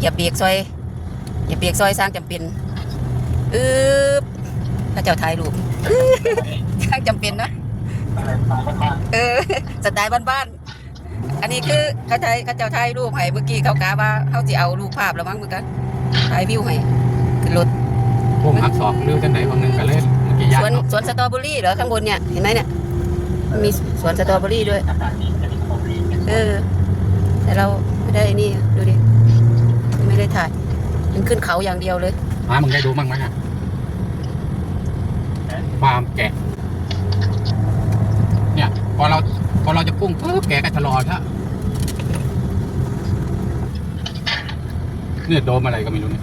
อย่าเบียกซอย อย่าเบียกซอยสร้างจำเป็นอึ๊บพระเจ้าถ่ายรูปสร้างจำเป็นนะเออสไตล์บ้านๆอันนี้คือเขาถ่ายเขาเจ้าถ่ายรูปให้เมื่อกี้เขากาว่าเขาจะเอารูปภาพแล้วมั้งเหมือนกันถ่ายวิวให้ขึ้นรถพวกหักศอกเร็วจังไหนบางนึงก็เลยเมื่อกี้สญาติวนเนาะสวนสตรอเบอรี่เหรอข้างบนเนี่ยเห็นไหมเนี่ยมันมีสวนสตรอเบอรี่ด้วย เออ แต่เราไม่ได้นี่ดูดิ ไม่ได้ถ่าย มันขึ้นเขาอย่างเดียวเลยมามึงได้ดูบ้างไหมฮะความแกะ เนี่ยพอเราพอเราจะพุ่งปุ๊บแกก็ชะลอแล้วเนี่ยโดมอะไรก็ไม่รู้เนี่ย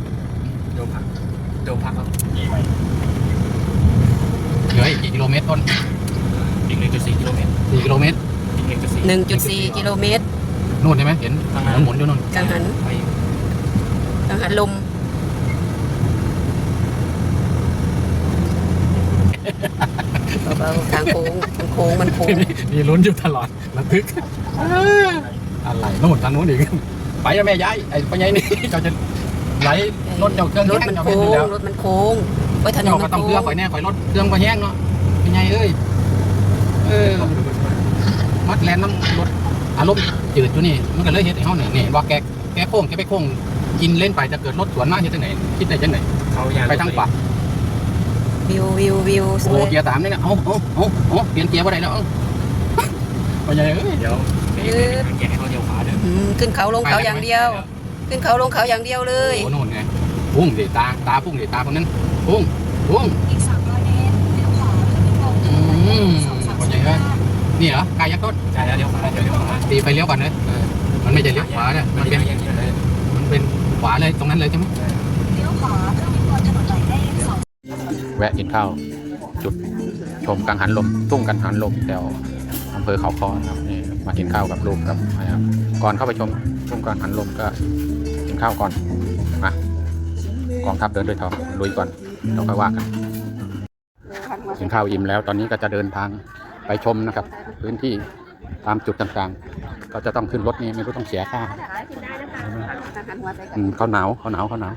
โดมพักโดมพักครับเหลืออีกกี่กิโลเมตรต้นอีกหนึ่งจุดสี่กิโลเมตรสี่กิโลเมตรอีกหนึ่งจุดสี่1.4กิโลเมตรนู่นใช่ไหมเห็นหมุนๆอยู่นู่นกังหัน ไปกังหันลมเบาๆทางโค้งมันโค้งมันโค้ง มีลุ้นอยู่ตลอดระทึกอะไรโน่นทางโน้นอีกไปแล้วแม่ย้ายไอ้ปัญญานี่เจ้าจะไหลรถเจ้าเครื่องรถแห้งมันเจ้าโค้เป็นงแล้วรถมันโค้งไว้ถนนเจ้ามัก็นต้องโค้เพื่องข่อยแน่ข่อยรถเครื่องข่อยแห้งเนาะเป็นไงเอ้ยเออมัดแลนน้ำรถอารมณ์จืดอยู่นี่มันก็เลยเฮ็ดให้เฮาเนี่ยนี่ว่าแกแกโค้งแกไปโค้ง กินเล่นไปจะเกิดรถสวนมาเฮ็ดจังไหนคิดได้จังไหนเขายางวิไปทางขวาววิววิวสโอ้วยเกียร์สามนี่นะเอาเอาเอาเอาเปลี่ยนเกียร์บ่ได้แล้วเอาปัญญาเอ้ยเดี๋ยวเดี๋ยวทางแยกให้เขาเลี้ยวขวาเด้ออืมขึ้นเขาลงเขาอย่างเดียว ขึ้นเขาลงเขาอย่างเดียวเลย โอ้โน่นไงพุ่งดิตาตาพุ่งดิตาคนนั้นพุ่งพุ่งอีก300เมตรเลี้ยวขวาเพื่อไปอืพบมปัญญาเอ้ยนี่เหรอกายยักษ์ต้นใช่แล้วเลี้ยวขวาเดี๋ยวเลี้ยวขวาตีไปเลี้ยวก่อนเลยมันไม่ใช่เลี้ยวขวาเนี่ยมันเป็นอย่างนี้เลยมันเป็น ขวาเลยตรงนั้นเลยใช่ไหมเลี้ยวขวาเพื่อไปบนถนนหมายเลขสองแวะกินข้าวจุดชมกังหันลมทุ่งกังหันลมแถวอำเภอเขาคอนะครับนี่มากินข้าวกับลูกกับอะครับก่อนเข้าไปชมทุ่งกังหันลมก็กินข้าวก่อนมากองทัพเดินด้วยท้องลุยก่อนเราค่อยว่ากันกินข้าวอิ่มแล้วตอนนี้ก็จะเดินทางไปชมนะครับ พื้นที่ตามจุดต่างๆ ก็จะต้องขึ้นรถนี่ไม่รู้ต้องเสียค่า อืมเขาหนาวเขาหนาวเขาหนาว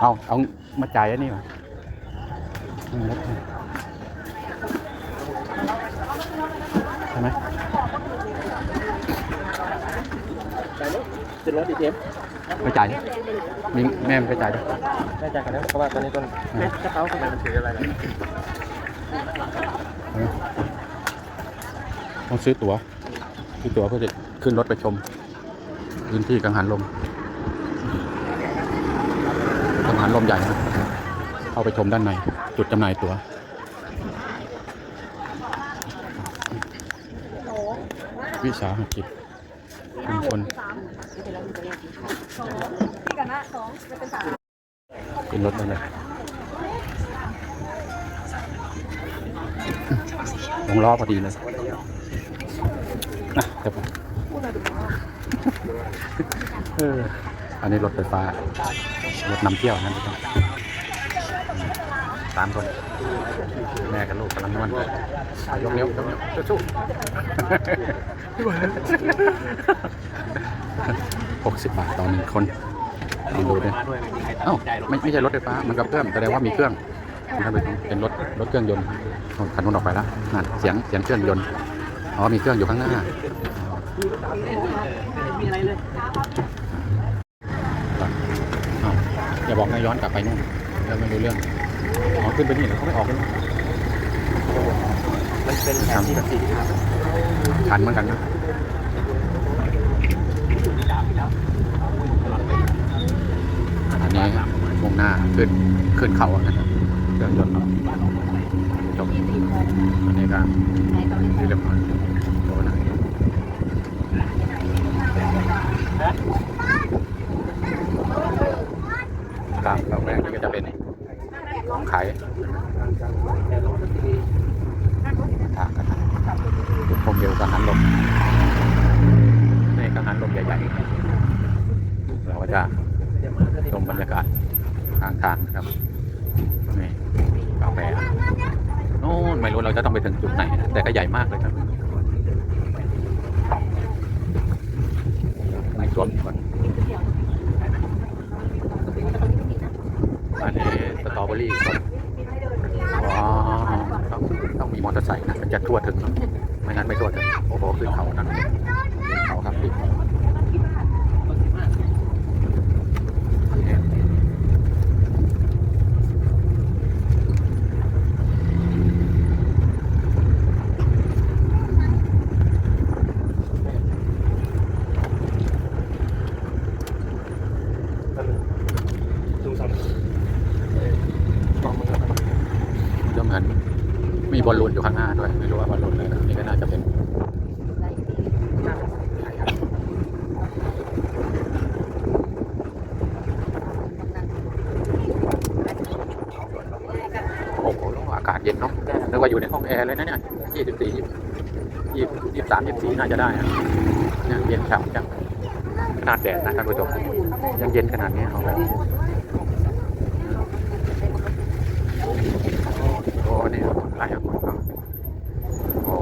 เอาเอามาจ่ายอันนี้มาอืมแล้วใช่ไหมจะรถอีกเอฟไปจ่ายมีแม่มันไปจ่ายด้วยได้จากกันแล้วเพราะว่าตอนนี้ต้นแม่กระเป๋าทำไมมันถืออะไรล่ะต้องซื้อตั๋วซื้อตั๋วเพื่อจะขึ้นรถไปชม พื้นที่กังหันลมกังหันลมใหญ่นะเข้าไปชมด้านใน จุดจำหน่ายตั๋ววิสาหกิจชุมชนขึ้นรถได้เลยลงล้อพอดีเลยนะเดี๋ยวผม อันนี้รถไฟฟ้ารถนำเที่ยวนะทุกท่านสามคน แม่กับลูกกำลังนวดยยกนิ้วยกนิ้วสู้หกสิบบาทต่อหนึ่งคนลองดูด้วยมาด้วยเอ้าไม่ไม่ใช่รถไฟฟ้า มันกับเครื่องแสดงว่ามีเครื่องมันเป็นเป็นรถรถเครื่องยนต์โน่นคันนู้นออกไปแล้วนั่นเสียงเสียงเครื่องยนต์ อ๋อ มีเครื่องอยู่ข้างหน้ามีอะไรเลย อย่าบอกนะย้อนกลับไปนู่นเราไม่รู้เรื่องอ๋อขึ้นไปนี่เหรอเขาไม่ออกเลยมันเป็นแผนที่แบบสี่ครับชันเหมือนกันนะอันนี้มุ่งหน้าขึ้นขึ้นเขาอะนะครับเครื่องยนต์จบอันนี้ก็ที่เรียบร้อยโดนนะางเราแรกนี่ก็จะเป็นของขายทางกันจุดชมวิวกังหันลมนี่กังหันลมใหญ่ๆเราก็จะชมบรรยากาศทางทางนะครับนี่กาแฟโน่นไม่รู้เราจะต้องไปถึงจุดไหน แต่ก็ใหญ่มากเลยครับในสรถก่อน อันนี้สตรอเบอรี่ครับอ๋อต้องต้องมีมอเตอร์ไซค์นะถึงจะทั่วถึง ไม่งั้นไม่ทั่วถึง โอ้โหขึ้นเขานั่นเขาครับพี่ก็เหมือนมีบอลลูนอยู่ข้างหน้าด้วย ไม่รู้ว่าบอลลูนอะไรนะนี่ก็น่าจะเป็น โอ้โหอากาศเย็นเนาะนึกว่าอยู่ในห้องแอร์เลยนะเนี่ยยี่สิบสี่ยี่ยี่สามยี่สี่น่าจะได้อะเนี่ยเย็นฉ่ำจังขนาดแดดนะท่านผู้ชมยังเย็นขนาดนี้เอาไว้โอ้นี่ไล่ออกมาก็โอ้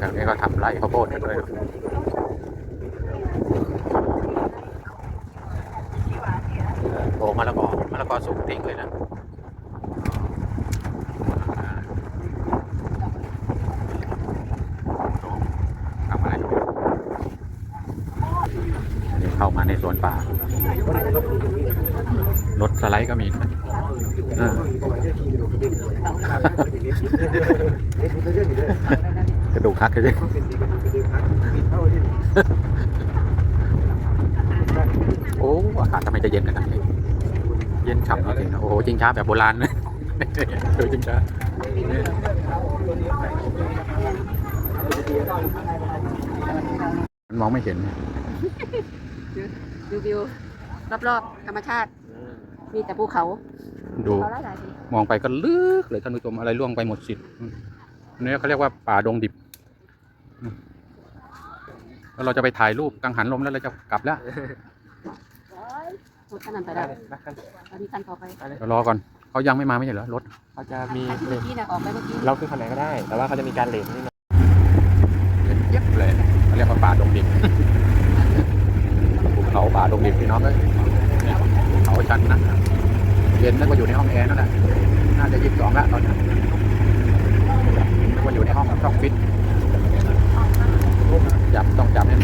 ทางนี้ก็ทำไร่ข้าวโพดกันด้วยนะโอ้มะละกอมะละกอสูงติ้งเลยนะ ทำอะไรอยู่อันนี้เข้ามาในสวนป่า รถสไลด์ก็มีนะเออ กระดูกหักเลยโอ้อากาศทำไมจะเย็นขนาดนี้เย็นฉ่ำจริงๆนะโอ้โหจริงช้าแบบโบราณนะดูจริงช้ามันมองไม่เห็นดูวิวรอบๆธรรมชาติ มีแต่ภูเขาดูเขาหลายๆที่มองไปก็ลึกเลยท่านผู้ชมอะไรล่วงไปหมดสิทธิ์อืมอั นนี้เขาเรียกว่าป่าดงดิบอืมแล้วเราจะไปถ่ายรูปกังหันลมแล้วเราจะกลับแล้วรถคันนั้นไปแล้วตอนนี้คันต่อไปเดี๋ยวรอก่อนเขายังไม่มาไม่ใช่เหรอรถเขาจะมีคันที่เลเมื่อนกี้น่ะออกไปเมื่อกี้เราคือคันไหนก็ได้ แต่ว่าเขาจะมีการเลนนิดหน่อยเย็บเลยเขาเรียกว่าป่าดงดิบภูเขาป่าดงดิบพี่น้องเอ้ยเนี่ยภูเขาชันนะเย็นนึกว่าอยู่ในห้องแอร์นั่นแหละน่าจะยี่สิบสองแล้วตอนนี้ นึกว่าอยู่ในห้องช่องฟิตจับต้องจับเนี่ย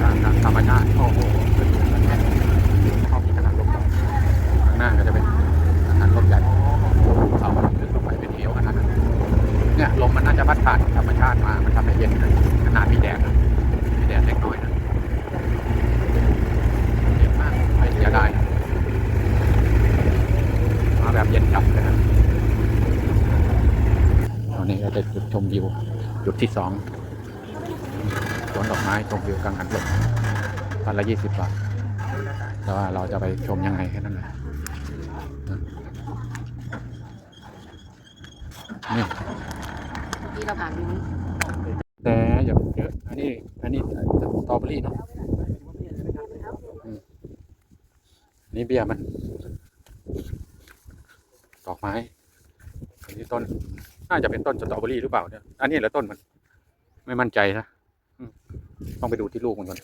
การทางธรรมชาติโอ้โหเป็นแบบนี้เข้ามีขนาดลมใหญ่ข้างหน้าก็จะเป็นขนาดลมใหญ่เขาขึ้นลงไปเป็นเหวขนาดนั้นเนี่ยลมมันน่าจะพัดผ่านธรรมชาติมา มันทำให้เย็นนะขนาดมีแดดนะมีแดดเล็กน้อยนะเย็นมากไม่เสียดายนะมาแบบเย็นจับเลยนะตอนนี้เราจะจุดชมวิวจุดที่สอง สวนดอกไม้ชมวิวกลางหันลมพันละยี่สิบบาทแต่ว่าเราจะไปชมยังไงแค่นั้นแหละนะนี่เมื่อกี้เราผ่านดูแต่อย่าเยอะอันนี้ อันนี้สตรอเบอรี่เนาะอืมนี่เบียร์มัน ดอกไม้อันนี้ต้น น่าจะเป็นต้นสตรอเบอรี่หรือเปล่าเนี่ย อันนี้แหละต้นมัน ไม่มั่นใจนะอืม ต้องไปดูที่ลูกมันก่อน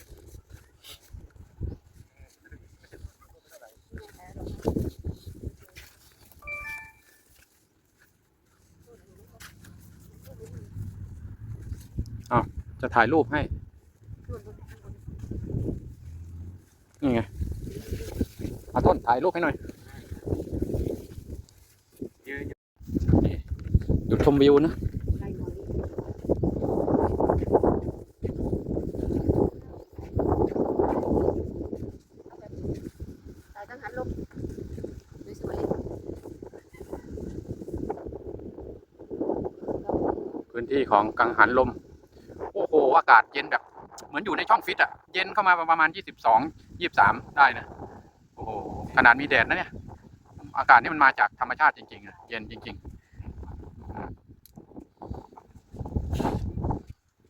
จะถ่ายรูปให้ นี่ไงอาต้นถ่ายรูปให้หน่อยนี่จุดชมวิวนะ สายกังหันลมสวย พื้น ที่ของกังหันลม โอ้โห อากาศเย็นแบบ เหมือนอยู่ในช่องฟิตอะเย็นเข้ามาประมาณยี่สิบสองยี่สิบสามได้นะ โอ้โห ขนาดมีแดดนะเนี่ย อากาศนี่มันมาจากธรรมชาติจริงๆอะเย็นจริงๆอืม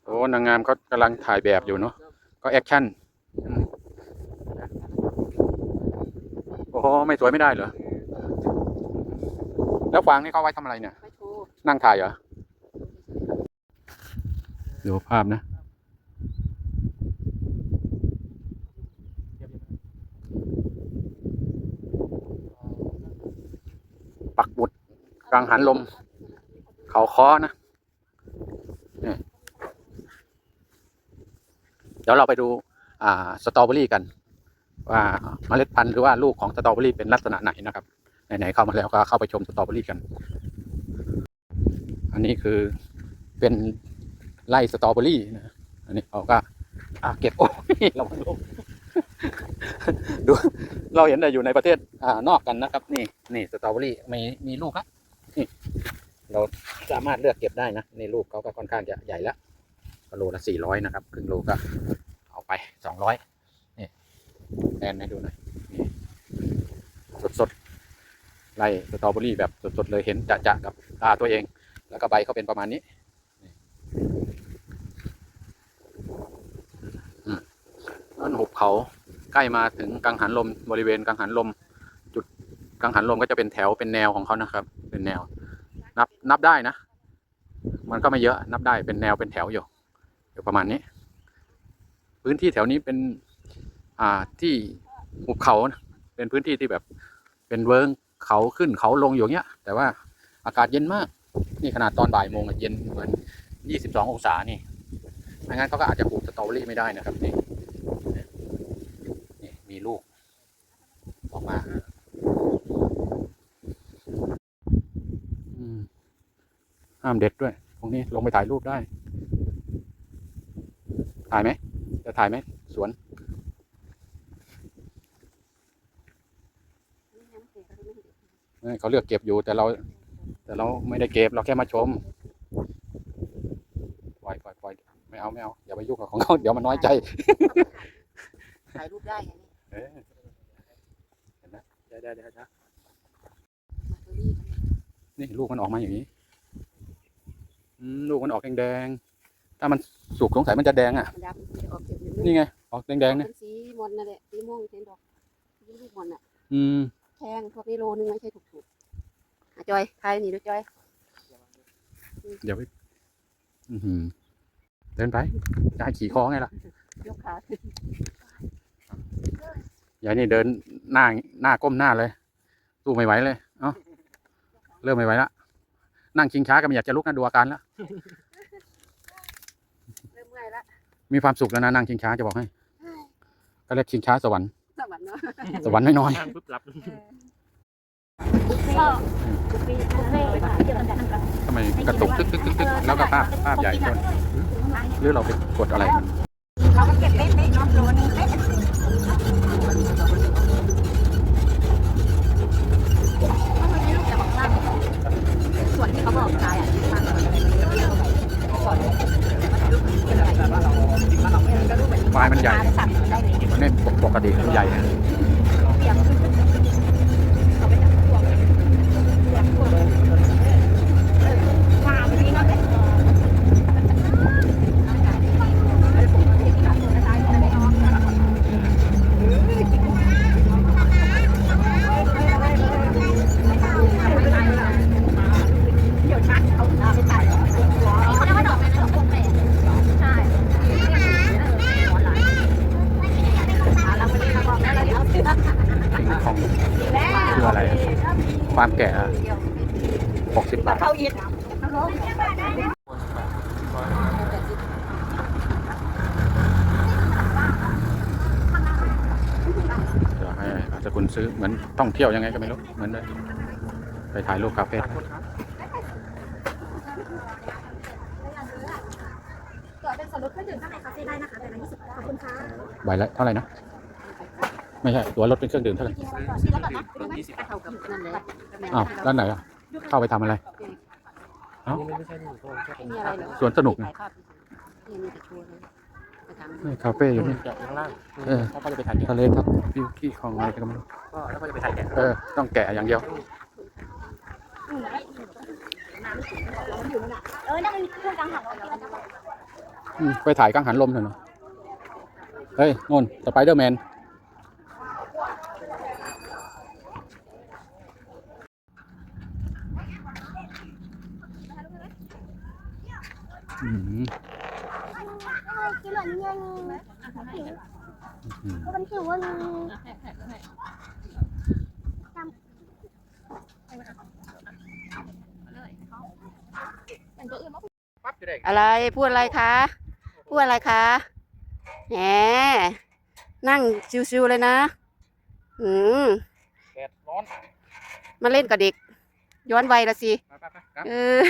โอ้นางงามเขากำลังถ่ายแบบอยู่เนาะ ก็แอคชั่นอืมโอ้โห ไม่สวยไม่ได้เหรอ แล้วฟางนี่เขาไว้ทำอะไรเนี่ยๆไปโชว์นั่งถ่ายเหรอ ดูภาพนะ ปักบุดกลางหันลม เขาค้อนะนี่เดี๋ยวเราไปดู อ่า สตรอเบอรี่กัน ว่าเมล็ดพันธุ์หรือว่าลูกของสตรอเบอรี่เป็นลักษณะไหนนะครับไหนๆเข้ามาแล้วก็เข้าไปชมสตรอเบอรี่กัน อันนี้คือเป็น ไร่สตรอเบอรี่นะอันนี้เขาก็อ่าเก็บโอ้ยเราไม่รู้ดูเราเห็นแต่อยู่ในประเทศอ่านอกกันนะครับ นี่นี่สตรอเบอรี่มีมีลูกครับนี่เราสามารถเลือกเก็บได้นะนี่ลูกเขาก็ค่อนข้างจะใหญ่แล้วกโลละสี่ร้อยนะครับครึ่งโลก็เอาไปสองร้อยนี่แอนให้ดูหน่อยนี่สดสดไล่สตรอเบอรี่แบบสดสดๆเลยเห็นจะจะๆกับตาตัวเอง แล้วก็ใบเขาเป็นประมาณนี้อืม ต้นหุบเขาใกล้มาถึงกังหันลมบริเวณกังหันลม จุดกังหันลมก็จะเป็นแถวเป็นแนวของเขานะครับ เป็นแนว นับนับได้นะ มันก็ไม่เยอะนับได้เป็นแนวเป็นแถวอยู่อยู่ประมาณนี้ พื้นที่แถวนี้เป็นอ่าที่หุบเขานะเป็นพื้นที่ที่แบบเป็นเวิร์งเขาขึ้นเขาลงอยู่เงี้ย แต่ว่าอากาศเย็นมาก นี่ขนาดตอนบ่ายโมงเย็นเหมือนยี่สิบสององศานี่ไม่งั้นเขาก็อาจจะปลูกสตรอเบอรี่ไม่ได้นะครับนี่นี่ มีลูกออกมาอืมห้ามเด็ดด้วย ตรงนี้ลงไปถ่ายรูปได้ ถ่ายไหม จะถ่ายไหม สวนเอ้ยเขาเลือกเก็บอยู่แต่เรา แต่เราไม่ได้เก็บเราแค่มาชม ปล่อยปล่อยปล่อยไม่เอาไม่เอา อย่าไปยุ่งกับของเขาเดี๋ยวมันน้อยใจ ถ่ายรูปได้ไง เออเห็นไหมเดี๋ยวเดี๋ยวเดี๋ยวเดี๋ยวนี่นี่ลูกมันออกมาอย่างนี้อืมลูกมันออกแดงๆถ้ามันสุกสงสัยมันจะแดงอะมันดำมันจะออกเก็บอยู่นี่ไงออกแดงๆเนี่ยเป็นสีมอนนั่นแหละสีม่วงเห็นดอกสีลูกมอนอะ อืมแพงพวกนี้โลนึงไม่ใช่ถูกๆอะจอยถ่ายนี่ดูจอย เดี๋ยวไปอื้อหือเดินไปจะให้ขี่คอไงล่ะ ยกขา ยายนี่เดินหน้าหน้าก้มหน้าเลยสู้ไม่ไหวเลย เอ้าเริ่มไม่ไหวละนั่งชิงช้าก็ไม่อยากจะลุกนะดูอาการแล้วเริ่มเมื่อยละมีความสุขแล้วนะนั่งชิงช้าจะบอกให้ก็เรียกชิงช้าสวรรค์สวรรค์เนาะสวรรค์น้อยนั่งปุ๊บหลับก็บุฟเฟ่ต์บุฟเฟ่ต์ค่ะเดี๋ยวเราจะนั่งกันๆทำไมกระตุกตึกตึกตึกตึกแล้วก็ภาพภาพใหญ่ต้นหรือเราไปกดอะไรมันเราก็เก็บเป๊ะๆเนาะโลนึงเป๊ะส่วนที่เขาบอกขายอะมันอะไรส่วน ไฟล์มันใหญ่สั่งได้เลยเน่นปกติมันใหญ่นะ เปียกเอาไปจากพวกเปียกพวกเออวางทีก็เป็น เดี๋ยวชักเอาหน้าไปตัดเขาเรียกว่าดอกอะไรนะดอกพวงแปะใช่เราไม่ได้มาบอกแล้วเราเดี๋ยวเอาเสื้อ ของคืออะไรความแก่ หกสิบบาทเข้าอีกเดี๋ยวให้อาจจะคุณซื้อเหมือนท่องเที่ยวยังไงก็ไม่รู้ เหมือนเลยไปถ่ายรูปคาเฟ่ต่อเป็นส่วนลดเครื่องดื่มข้างในคาเฟ่ได้นะคะแต่ละยี่สิบขอบคุณค่ะใบละเท่าไหร่นะไม่ใช่ตัวรถเป็นเครื่องดื่มเท่าไหร่กินแล้วก่อนนะก็เท่ากับนั่นเลยอ้าวด้านไหนอะ เข้าไปทำอะไรนี่ไม่ใช่นี่เขาแค่ไม่มีอะไรเลยสวนสนุกนะ ถ่ายภาพนี่มีแต่ชัวร์เลยไปทำนี่คาเฟ่อยู่นี่จากข้างล่างเออเขาก็จะไปถ่ายแกะทะเลทับวิวขี้ของอะไรก็ไม่รู้ก็แล้วก็จะไปถ่ายแกะเออต้องแกะอย่างเดียว เออนั่นมันเครื่องกลางหันเราที่เราจะบอกอืมไปถ่ายกังหันลมเถอะเนาะเฮ้ยนนสไปเดอร์แมน อืม cái loại nhân Ừ. có bánh chịu anh อะไรพูดอะไรคะพูดอะไรคะแหมนั่งชิวๆเลยนะ อืมแดดร้อนมาเล่นกับเด็ก ย้อนวัยละสิเออ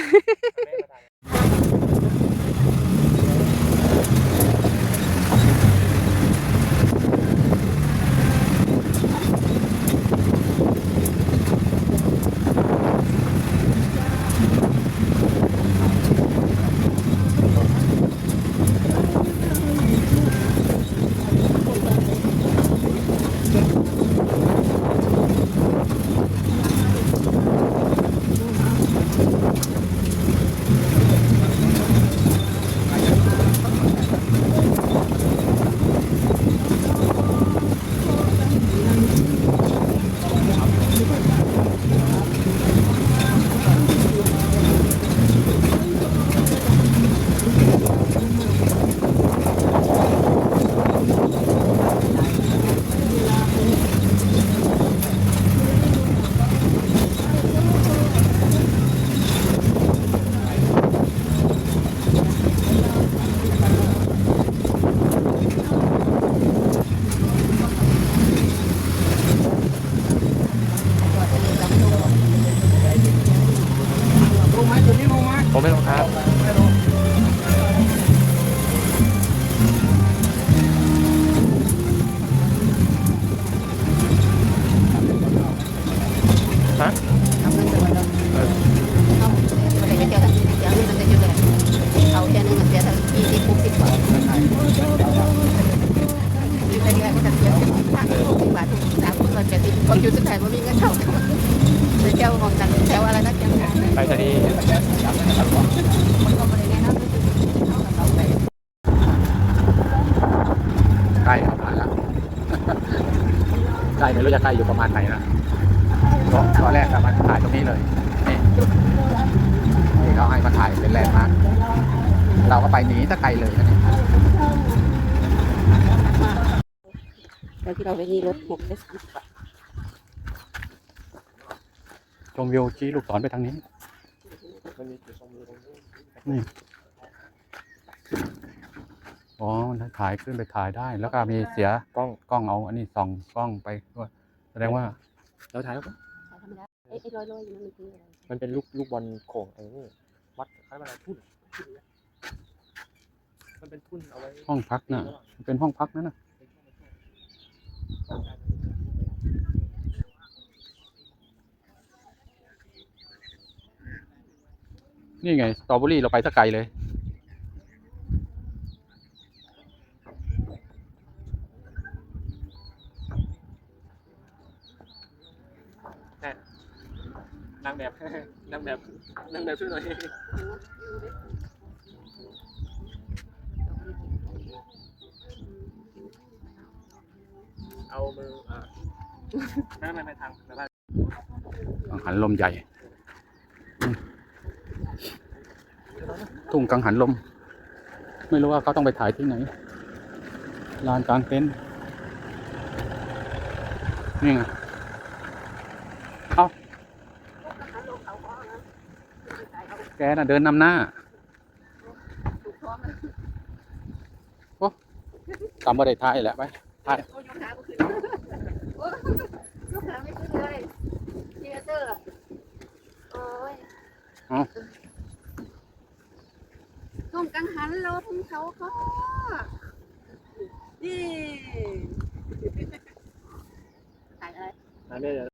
ตอนที่เราไปนี่รถหกได้สิบบาทชมวิวชี้ลูกศรไปทางนี้มันมีจุดชมวิวตรงนี้นี่ อ๋อมันถ่ายขึ้นไปถ่ายได้ แล้วก็มีเสียกล้องกล้องเอา อันนี้ส่องกล้องไปด้วยแสดงว่าแล้วถ่ายแล้วก็ธรรมดาเอ้ยไอ้ลอยๆอยู่นั่นมันคืออะไรมันเป็นลูกลูกบอลโข่งไอ้นี่วัดคล้ายๆอะไรทุ่นทุ่นเนี่ยมันเป็นทุ่นเอาไว้ห้องพักน่ะมันเป็นห้องพักนั่นน่ะ นี่ไงสตรอเบอรี่เราไปสักไกลเลยนางแบบนางแบบนางแบบช่วยหน่อยเอามืออ่าไม่ไม่ไม่ทางแต่ว่า กังหันล มใหญ่ ทุ่งกังหันลม ไม่รู้ว่าเขาต้องไปถ่ายที่ไหน ลานกลางเต็นท์นี่ไงเอาแกน่ะเดินนำหน้าโอ้ตามบริถ่ายแหละไปถ่ายโอ้ยกขาไม่ขึ้นโอ้ยยกขาไม่ขึ้นเลยเทเตอร์อะโอ้ย ต้มกังหันลมเขาก็นี่ถ่ายอะไร อันนี้